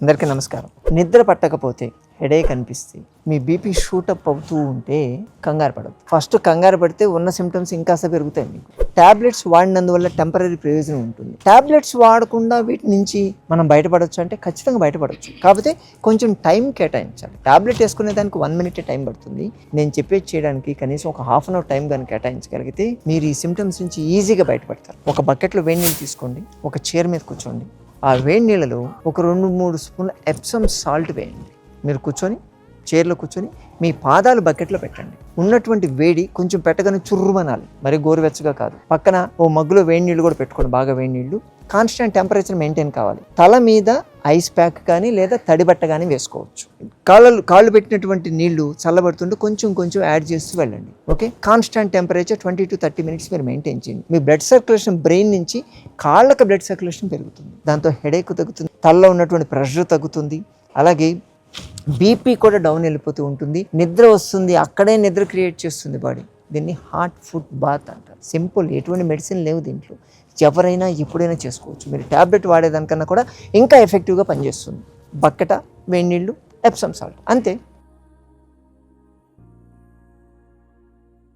అందరికీ నమస్కారం. నిద్ర పట్టకపోతే హెడేక్ అనిపిస్తే మీ బీపీ షూటప్ అవుతూ ఉంటే కంగారు పడదు ఫస్ట్ కంగారు పడితే ఉన్న సిమ్టమ్స్ ఇంకాస్త పెరుగుతాయి మీకు. టాబ్లెట్స్ వాడినందువల్ల టెంపరీ ప్రయోజనం ఉంటుంది. ట్యాబ్లెట్స్ వాడకుండా వీటి నుంచి మనం బయటపడవచ్చు అంటే ఖచ్చితంగా బయటపడవచ్చు కాకపోతే కొంచెం టైం కేటాయించాలి. టాబ్లెట్ వేసుకునే దానికి వన్ మినిట్ టైం పడుతుంది. నేను చెప్పేది చేయడానికి కనీసం ఒక హాఫ్ అన్ అవర్ టైం కానీ కేటాయించగలిగితే మీరు ఈ సిమ్టమ్స్ నుంచి ఈజీగా బయటపడతారు. ఒక బకెట్లో వేడి నీళ్ళు తీసుకోండి. ఒక చైర్ మీద కూర్చోండి. ఆ వేడి నీళ్ళలో ఒక రెండు మూడు స్పూన్ల ఎప్సమ్ సాల్ట్ వేయండి. మీరు కూర్చొని చైర్లో కూర్చొని మీ పాదాలు బకెట్లో పెట్టండి. ఉన్నటువంటి వేడి కొంచెం పెట్టగానే చుర్రుమనాలి మరి గోరువెచ్చగా కాదు. పక్కన ఓ మగ్గులో వేడి నీళ్ళు కూడా పెట్టుకోండి. బాగా వేడి నీళ్ళు. కాన్స్టెంట్ టెంపరేచర్ మెయింటైన్ కావాలి. తల మీద ఐస్ ప్యాక్ కానీ లేదా తడిబట్ట కానీ వేసుకోవచ్చు. కాళ్ళు కాళ్ళు పెట్టినటువంటి నీళ్ళు చల్లబడుతుంటే కొంచెం కొంచెం యాడ్ చేస్తూ వెళ్ళండి. Okay? Constant temperature twenty to thirty minutes మీరు మెయింటైన్ చేయండి. మీ బ్లడ్ సర్క్యులేషన్ బ్రెయిన్ నుంచి కాళ్ళకు బ్లడ్ సర్క్యులేషన్ పెరుగుతుంది. దాంతో హెడేక్ తగ్గుతుంది. తలలో ఉన్నటువంటి ప్రెషర్ తగ్గుతుంది. అలాగే బీపీ కూడా డౌన్ వెళ్ళిపోతూ ఉంటుంది. నిద్ర వస్తుంది. అక్కడే నిద్ర క్రియేట్ చేస్తుంది బాడీ దీన్ని హార్ట్ ఫుడ్ బాత్ అంటారు. సింపుల్ ఎటువంటి మెడిసిన్ లేవు దీంట్లో. ఎవరైనా ఎప్పుడైనా చేసుకోవచ్చు. మీరు ట్యాబ్లెట్ వాడేదానికన్నా కూడా ఇంకా ఎఫెక్టివ్గా పనిచేస్తుంది. బక్కట వేడి నీళ్ళు ఎప్సమ్ సాల్ట్ అంతే.